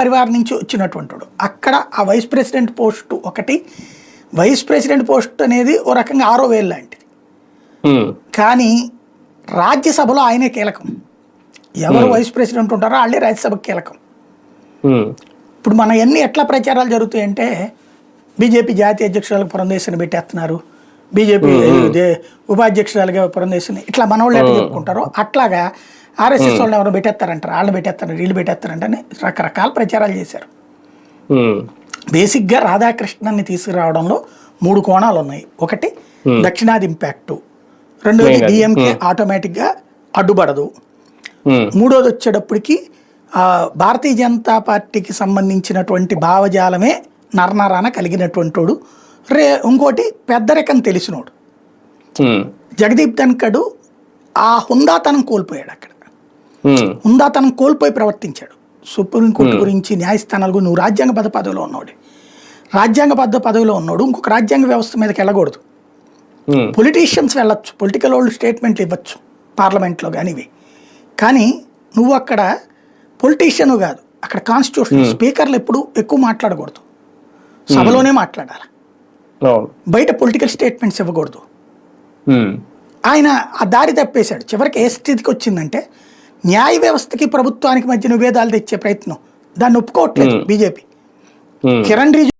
పరివారం నుంచి వచ్చినటువంటి అక్కడ ఆ వైస్ ప్రెసిడెంట్ పోస్ట్ ఒకటి. వైస్ ప్రెసిడెంట్ పోస్ట్ అనేది ఓ రకంగా ఆరో వేలు లాంటిది. కానీ రాజ్యసభలో ఆయనే కీలకం. ఎవరు వైస్ ప్రెసిడెంట్ ఉంటారో వాళ్ళే రాజ్యసభకు కీలకం. ఇప్పుడు మన ఎన్ని ఎట్లా ప్రచారాలు జరుగుతాయంటే బీజేపీ జాతీయ అధ్యక్షురాలకు పురంధేశ్వరిని పెట్టేస్తున్నారు. బీజేపీ ఉపాధ్యక్షురాలుగా పురంధేశ్వరిని. ఇట్లా మన వాళ్ళు ఎట్లా చెప్పుకుంటారో అట్లాగా ఆర్ఎస్ఎస్ వాళ్ళని ఎవరు పెట్టేస్తారంటారు? వాళ్ళు పెట్టేస్తారు వీళ్ళు పెట్టేస్తారంటని రకరకాల ప్రచారాలు చేశారు. బేసిక్గా రాధాకృష్ణన్ని తీసుకురావడంలో మూడు కోణాలు ఉన్నాయి. ఒకటి దక్షిణాది ఇంపాక్టు. రెండోది. డిఎంకే ఆటోమేటిక్గా అడ్డుపడదు. మూడోది వచ్చేటప్పటికి భారతీయ జనతా పార్టీకి సంబంధించినటువంటి భావజాలమే నరనరాన కలిగినటువంటి వాడు రే ఇంకోటి పెద్దరికం తెలిసినోడు. జగదీప్ ధన్కడు ఆ హుందాతనం కోల్పోయాడు అక్కడ. ఉమ్, హుందాతనం కోల్పోయి ప్రవర్తించాడు. సుప్రీంకోర్టు గురించి న్యాయస్థానాల గురించి నువ్వు రాజ్యాంగబద్ధ పదవిలో ఉన్నాడు రాజ్యాంగబద్ధ పదవిలో ఉన్నాడు ఇంకొక రాజ్యాంగ వ్యవస్థ మీదకి వెళ్ళకూడదు. పొలిటీషియన్స్ వెళ్ళొచ్చు పొలిటికల్ వాళ్ళు స్టేట్మెంట్లు ఇవ్వచ్చు పార్లమెంట్లో కానీ ఇవి. కానీ నువ్వు అక్కడ పొలిటీషియన్ కాదు అక్కడ కాన్స్టిట్యూషన్ స్పీకర్లు ఎప్పుడు ఎక్కువ మాట్లాడకూడదు. సభలోనే మాట్లాడాలి. బయట పొలిటికల్ స్టేట్మెంట్స్ ఇవ్వకూడదు. ఆయన ఆ దారి తప్పేశాడు. చివరికి ఏ స్థితికి వచ్చిందంటే న్యాయ వ్యవస్థకి ప్రభుత్వానికి మధ్య విభేదాలు తెచ్చే ప్రయత్నం. దాన్ని ఒప్పుకోవట్లేదు బీజేపీ. కిరణ్ రిజిజు